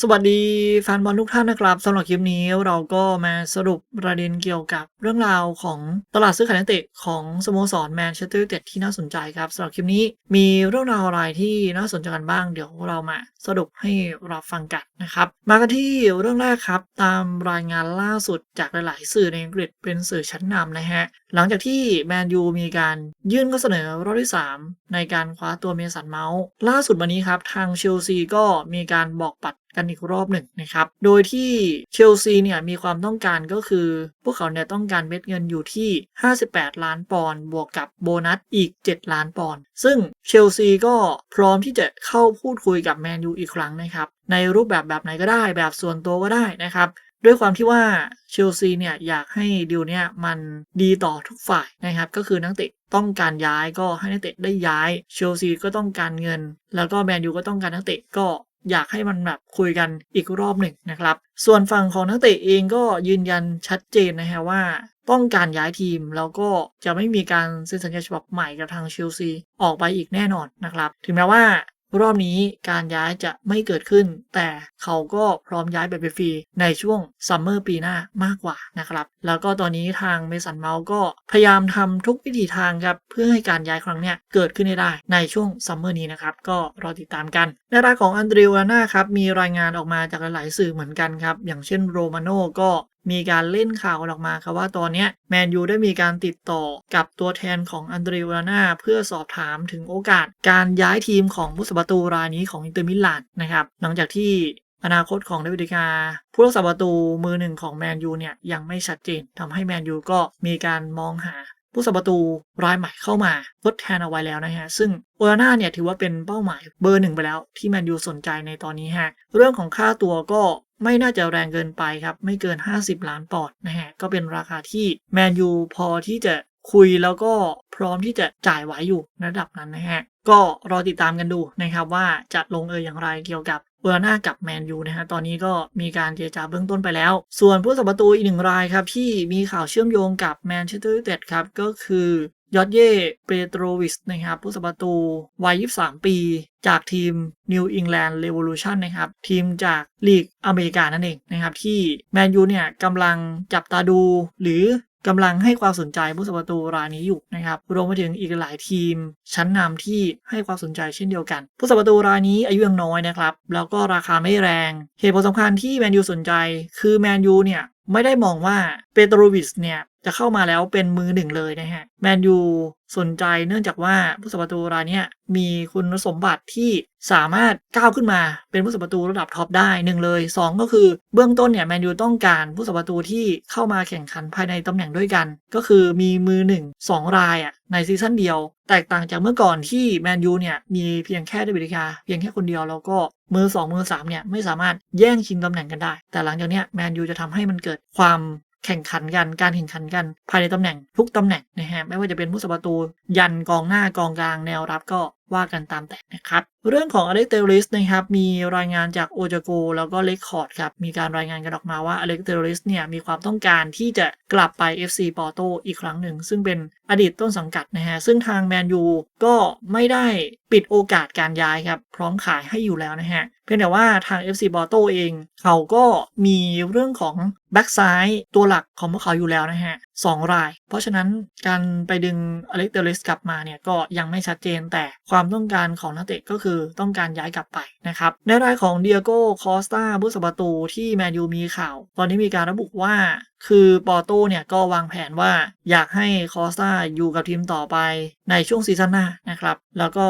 สวัสดีแฟนบอลทุกท่านนะครับสำหรับคลิปนี้เราก็มาสรุปประเด็นเกี่ยวกับเรื่องราวของตลาดซื้อขายนักเตะของสโมสรแมนเชสเตอร์ยูไนเต็ดที่น่าสนใจครับสำหรับคลิปนี้มีเรื่องราวอะไรที่น่าสนใจกันบ้าง เดี๋ยวเรามาสรุปให้รับฟังกันนะครับ มากันที่เรื่องแรกครับ ตามรายงานล่าสุดจากหลาย ๆ สื่อในอังกฤษเป็นสื่อชั้นนำนะฮะหลังจากที่แมนยูมีการยื่นข้อเสนอรอบที่ 3 ในการคว้าตัวเมสันเมาส์ล่าสุดวันนี้ครับทางเชลซีก็มีการบอกปัด กันอีกรอบหนึ่งนะครับ โดยที่เชลซีเนี่ยมีความต้องการก็คือ พวกเขาเนี่ยต้องการเม็ดเงินอยู่ที่ 58 ล้านปอนด์บวกกับโบนัสอีก 7 ล้านปอนด์ซึ่งเชลซีก็พร้อมที่จะเข้าพูดคุยกับแมนยูอีกครั้งนะครับ ในรูปแบบแบบไหนก็ได้แบบส่วนตัวก็ได้นะครับด้วยความที่ว่าเชลซีเนี่ยอยากให้ดีลเนี่ยมันดีต่อทุกฝ่ายนะครับ ก็คือนักเตะต้องการย้ายก็ให้นักเตะได้ย้ายเชลซีก็ต้องการเงิน แล้วก็แมนยูก็ต้องการนักเตะก็ อยากให้มันแบบคุยกันอีกรอบหนึ่งนะครับ ส่วนฝั่งของนักเตะเองก็ยืนยันชัดเจนนะฮะว่าต้องการย้ายทีมแล้วก็จะไม่มีการเซ็นสัญญาฉบับใหม่กับทางเชลซีออกไปอีกแน่นอนนะครับ ถึงแม้ว่า รอบนี้การย้ายจะไม่เกิดขึ้น แต่เขาก็พร้อมย้ายแบบฟรีในช่วงซัมเมอร์ปีหน้ามากกว่านะครับ แล้วก็ตอนนี้ทางเมสันเมาส์ก็พยายามทำทุกวิถีทางครับ เพื่อให้การย้ายครั้งเนี้ยเกิดขึ้นได้ในช่วงซัมเมอร์นี้นะครับ ก็รอติดตามกันในรายของอันเดริวาน่าครับมีรายงานออกมาจากหลายๆสื่อเหมือนกันครับ อย่างเช่นโรมาโน่ก็ มีการเล่นข่าวออกมาครับว่าตอนนี้แมนยูได้มีการติดต่อกับตัวแทนของอันเดรวาน่าเพื่อสอบถามถึงโอกาสการย้ายทีมของผู้สัประตูรายนี้ของอินเตอร์มิลานนะครับหลังจากที่อนาคตของเดวิดกาผู้รักษาประตูมือหนึ่งของแมนยูเนี่ยยังไม่ชัดเจนทำให้แมนยูก็มีการมองหาผู้สัประตูรายใหม่เข้ามาทดแทนเอาไว้แล้วนะฮะ ซึ่งโอนาน่าเนี่ยถือว่าเป็นเป้าหมายเบอร์หนึ่งไปแล้วที่แมนยูสนใจในตอนนี้ฮะ เรื่องของค่าตัวก็ ไม่น่าจะแรงเกินไปครับ ไม่เกิน 50 ล้านปอนด์นะฮะ ก็เป็นราคาที่แมนยูพอที่จะคุยแล้วก็พร้อมที่จะจ่ายไหวอยู่ระดับนั้นนะฮะ ก็รอติดตามกันดูนะครับว่าจะลงเอยอย่างไรเกี่ยวกับเบอร์นากับแมนยูนะฮะตอนนี้ก็มีการเจรจาเบื้องต้นไปแล้ว ส่วนผู้สัประตูอีกหนึ่งรายครับที่มีข่าวเชื่อมโยงกับแมนเชสเตอร์ยูไนเต็ดครับก็คือ ยอดเย่เปโตรวิสนะครับผู้สัประตูวัย 23 ปี จากทีม New England Revolution นะครับ ทีมจากลีกอเมริกานั่นเองนะครับ ที่แมนยูเนี่ยกำลังจับตาดู หรือกำลังให้ความสนใจผู้สัประตูรายนี้อยู่นะครับ รวมไปถึงอีกหลายทีม ชั้นนำที่ให้ความสนใจเช่นเดียวกัน ผู้สัประตูรายนี้อายุยังน้อยนะครับ แล้วก็ราคาไม่แรง เหตุผลสำคัญที่แมนยูสนใจ คือแมนยูเนี่ยไม่ได้มองว่าเปโตรวิสเนี่ย จะเข้ามาแล้วเป็นมือหนึ่งเลยนะฮะแมนยูสนใจเนื่องจากว่าผู้สัประตูรายนี้มีคุณสมบัติที่สามารถก้าวขึ้นมาเป็นผู้สัประตูระดับท็อปได้หนึ่งเลย 2 ก็คือเบื้องต้นเนี่ยแมนยูต้องการผู้สัประตูที่เข้ามาแข่งขันภายในตำแหน่งด้วยกัน ก็คือมีมือ 1 2 รายอะในซีซั่นเดียว แตกต่างจากเมื่อก่อนที่แมนยูเนี่ยมีเพียงแค่เดวิดคาเพียงแค่คนเดียวแล้วก็มือ 2 มือ3เนี่ยไม่สามารถแย่งชิงตำแหน่งกันได้ แต่หลังจากนี้แมนยูจะทำให้มันเกิดความ แข่งขันกัน การแข่งขันกันภายในตำแหน่งทุกตำแหน่งนะฮะไม่ว่าจะเป็นผู้สัประตู ยันกองหน้ากองกลางแนวรับก็ ว่ากันตามแต่นะครับ เรื่องของอเล็กเตอริสนะครับมีรายงานจากโอจโกแล้วก็เลคคอร์ดครับมีการรายงานกันออกมาว่าอเล็กเตอริสเนี่ยมีความต้องการที่จะกลับไป FC ปอร์โตอีกครั้งหนึ่ง ซึ่งเป็นอดีตต้นสังกัดนะฮะซึ่งทางแมนยูก็ไม่ได้ปิดโอกาสการย้ายครับพร้อมขายให้อยู่แล้วนะฮะเพียงแต่ว่าทาง FC ปอร์โตเอง เขาก็มีเรื่องของแบ็กซ้ายตัวหลักของพวกเขาอยู่แล้วนะฮะสองราย เพราะฉะนั้นการไปดึงอเล็กเตอริสกลับมาเนี่ยก็ยังไม่ชัดเจนแต่ความต้องการของนักเตะก็คือต้องการย้ายกลับไปนะครับในรายของเดียโก้คอสตาผู้สประตูที่แมนยูมีข่าว ตอนนี้มีการระบุว่าคือปอโต้เนี่ยก็วางแผนว่าอยากให้คอสตาอยู่กับทีมต่อไปในช่วงซีซั่นหน้านะครับ แล้วก็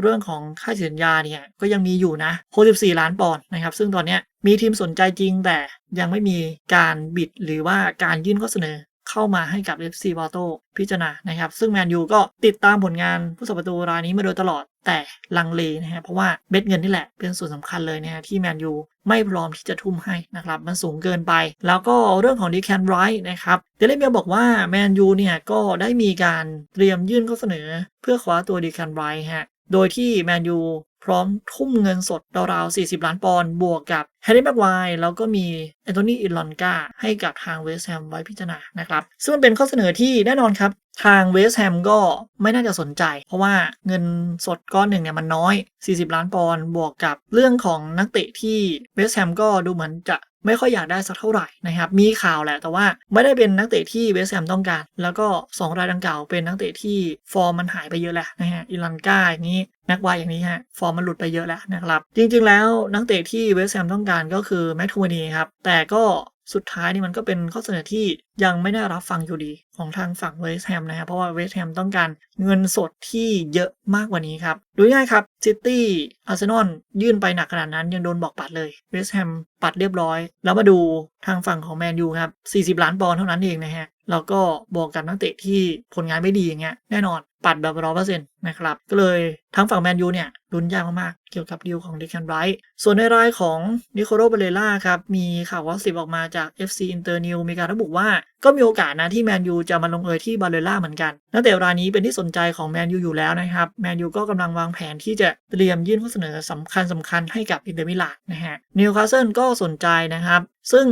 เรื่องของค่าสัญญาเนี่ยก็ยังมีอยู่นะ 64 ล้านปอนด์นะครับ ซึ่งตอนนี้มีทีมสนใจจริงแต่ยังไม่มีการบิดหรือว่าการยื่นข้อเสนอ เข้ามาให้กับ FC บอโตพิจารณานะครับ ซึ่งแมนยูก็ติดตามผลงานผู้สัประตูรายนี้มาโดยตลอดแต่ลังเลนะฮะเพราะว่าเบ็ดเงินนี่แหละเป็นส่วนสำคัญเลยนะฮะที่แมนยูไม่พร้อมที่จะทุ่มให้นะครับ มันสูงเกินไป แล้วก็เรื่องของดีแคนไรท์นะครับเดลิเมียบอกว่าแมนยูเนี่ยก็ได้มีการเตรียมยื่นข้อเสนอ เพื่อคว้าตัวดีแคนไรท์ฮะ โดยที่แมนยูพร้อมทุ่มเงินสดราวๆ 40 ล้านปอนด์บวกกับแฮร์รี่แม็กไวร์แล้วก็มีแอนโทนีอิลอนกาให้กับทางเวสต์แฮมไว้พิจารณานะครับ ซึ่งมันเป็นข้อเสนอที่แน่นอนครับ ทางเวสต์แฮมก็ไม่น่าจะสนใจ เพราะว่าเงินสดก้อนหนึ่งเนี่ยมันน้อย 40 ล้านปอนด์บวกกับเรื่องของนักเตะที่เวสต์แฮมก็ดูเหมือนจะ ไม่ค่อยอยากได้สักเท่าไหร่นะครับ มีข่าวแหละแต่ว่าไม่ได้เป็นนักเตะที่เวสแฮมต้องการ แล้วก็ 2 รายดังกล่าวเป็นนักเตะที่ฟอร์มมันหายไปเยอะแหละนะฮะอิลันกาอย่างนี้แม็กวายอย่างนี้ฮะฟอร์มมันหลุดไปเยอะแล้วนะครับ จริงๆแล้วนักเตะที่เวสแฮมต้องการก็คือแมททูมานีครับแต่ก็ สุดท้ายนี่มันก็เป็นข้อเสนอที่ยังไม่ได้รับฟังอยู่ดีของทางฝั่งเวสต์แฮมนะครับเพราะว่าเวสต์แฮมต้องการเงินสดที่เยอะมากกว่านี้ครับ ดูง่ายครับซิตี้อาร์เซนอลยื่นไปหนักขนาดนั้นยังโดนบอกปัดเลยเวสต์แฮมปัดเรียบร้อย แล้วมาดูทางฝั่งของแมนยูครับ 40 ล้านปอนด์เท่านั้นเองนะฮะแล้วก็บอกกับนักเตะที่ผลงานไม่ดีอย่างเงี้ยแน่นอนปัดแบบร้อยเปอร์เซ็นต์ นะครับก็เลยทางฝั่งแมนยูเนี่ยลุ้นยากมากๆเกี่ยวกับดีลของเดิแคนไรท์ส่วนในรายของนิโคโรเบเลล่าครับ มีข่าวว่าสิบออกมาจาก FC Inter New มีการระบุว่าก็มีโอกาสนะที่แมนยูจะมาลงเอยที่บาเลล่าเหมือนกัน นักเตะรายนี้เป็นที่สนใจของแมนยูอยู่แล้วนะครับ แมนยูก็กำลังวางแผนที่จะเตรียมยื่นข้อเสนอสำคัญสำคัญให้กับอินเตอร์มิลานนะฮะนิวคาสเซิลก็สนใจนะครับ ซึ่ง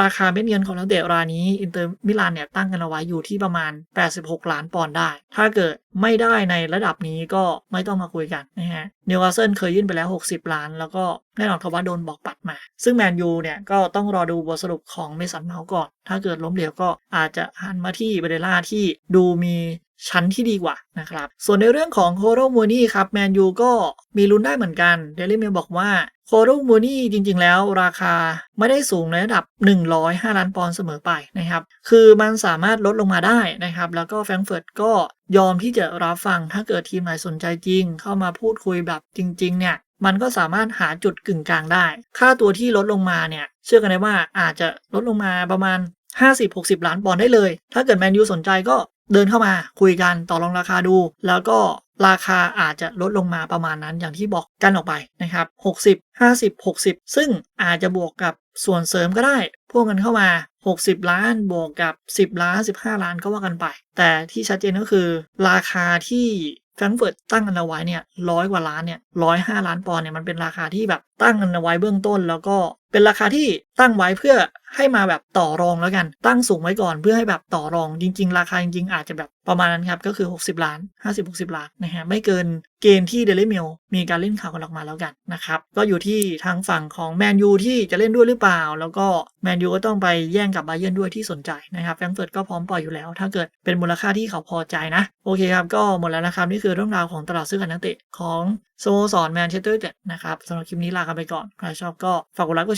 ราคาเม็ดเงินของนักเตะรายนี้อินเตอร์มิลานเนี่ยตั้งกันเอาไว้อยู่ที่ประมาณ 86 ล้านปอนด์ได้ ถ้าเกิดไม่ได้ในระดับนี้ก็ไม่ต้องมาคุยกันนะฮะนิวคาสเซิลเคยยื่นไปแล้ว 60 ล้าน แล้วก็แน่นอนครับว่าโดนบอกปัดมา ซึ่งแมนยูเนี่ยก็ต้องรอดูบทสรุปของเมสันเมาส์ก่อน ถ้าเกิดล้มเหลวก็อาจจะหันมาที่เบเดล่าที่ดูมี ชั้นที่ดีกว่านะครับ ส่วนในเรื่องของโคโรมูนี่ครับแมนยูก็มีลุ้นได้เหมือนกันเดลิเมลบอกว่าโคโรมูนี่จริงๆ แล้วราคาไม่ได้สูงในระดับ 105 ล้านปอนด์เสมอไปนะครับ คือมันสามารถลดลงมาได้นะครับ แล้วก็แฟรงเฟิร์ตก็ยอมที่จะรับฟังถ้าเกิดทีมไหนสนใจจริง เข้ามาพูดคุยแบบจริง ๆ เนี่ยมันก็สามารถหาจุดกึ่งกลางได้ ค่าตัวที่ลดลงมาเนี่ย เชื่อกันได้ว่าอาจจะลดลงมาประมาณ 50-60 ล้านปอนด์ได้เลย ถ้าเกิดแมนยูสนใจก็เดินเข้ามาคุยกันต่อรองราคาดู แล้วก็ราคาอาจจะลดลงมาประมาณนั้นอย่างที่บอกกันออกไปนะครับ 60 50 60 ซึ่งอาจจะบวกกับส่วนเสริมก็ได้พวกกันเข้ามา 60 ล้านบวกกับ 10 ล้าน 15 ล้านก็ว่ากันไป แต่ที่ชัดเจนก็คือ ราคาที่แฟรงเฟิร์ตตั้งกันเอาไว้เนี่ยร้อยกว่าล้านเนี่ยร้อยห้าล้านปอนด์เนี่ยมันเป็นราคาที่แบบตั้งกันเอาไว้เบื้องต้น แล้วก็ เป็นราคาที่ตั้งไว้เพื่อให้มาแบบต่อรองแล้วกัน ตั้งสูงไว้ก่อนเพื่อให้แบบต่อรองจริง ๆ ราคาจริง ๆ อาจจะแบบประมาณนั้นครับก็คือ 60 ล้าน 50-60 ล้านนะฮะไม่เกินเกณฑ์ที่เดลิเมลมีการเล่นข่าวกันออกมาแล้วกันนะครับก็อยู่ที่ทางฝั่งของแมนยูที่จะเล่นด้วยหรือเปล่า แล้วก็แมนยูก็ต้องไปแย่งกับบาเยร์นด้วยที่สนใจนะครับแฟรงเฟิร์ตก็พร้อมปล่อยอยู่แล้ว ถ้าเกิดเป็นมูลค่าที่เขาพอใจนะ โอเคครับก็หมดแล้วนะครับนี่คือเรื่องราวของตลาดซื้อขายนักเตะของสโมสรแมนเชสเตอร์ยูไนเต็ดนะครับสำหรับคลิปนี้ลากันไปก่อนใครชอบก็ฝากกดไลค์กด